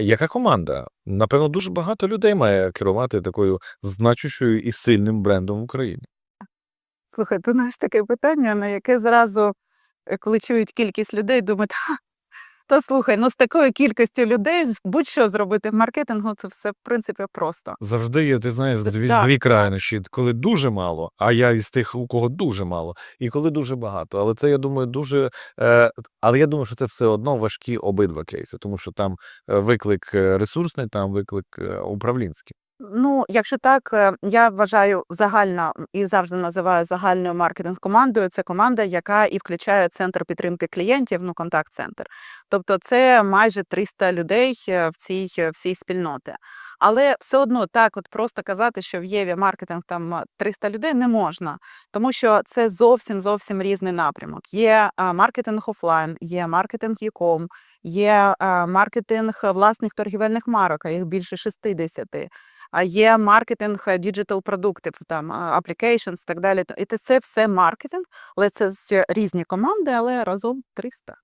яка команда? Напевно, дуже багато людей має керувати такою значущою і сильним брендом в Україні. Слухай, ти знаєш таке питання, на яке зразу, е, коли чують кількість людей, думають, «Ха, та слухай, ну з такою кількістю людей будь-що зробити в маркетингу, це все в принципі просто. Завжди є, ти знаєш, дві, так, дві крайнощі, коли дуже мало, а я із тих, у кого дуже мало, і коли дуже багато. Але це, я думаю, дуже. Е, але я думаю, що це все одно важкі обидва кейси, тому що там е, виклик е, ресурсний, там виклик е, управлінський. Ну, якщо так, е, я вважаю загальна і завжди називаю загальною маркетинг-командою. Це команда, яка і включає центр підтримки клієнтів, ну контакт-центр. Тобто, це майже 300 людей е, в цій е, всій спільноті. Але все одно так, от просто казати, що в Єві маркетинг там е, 300 людей не можна, тому що це зовсім зовсім різний напрямок. Є маркетинг офлайн, є маркетинг e-com, є маркетинг власних торгівельних марок, а їх більше 60. Є маркетинг діджитал продуктів, там аплікейшнс, так далі. І це все маркетинг, але це з- різні команди, але разом 300.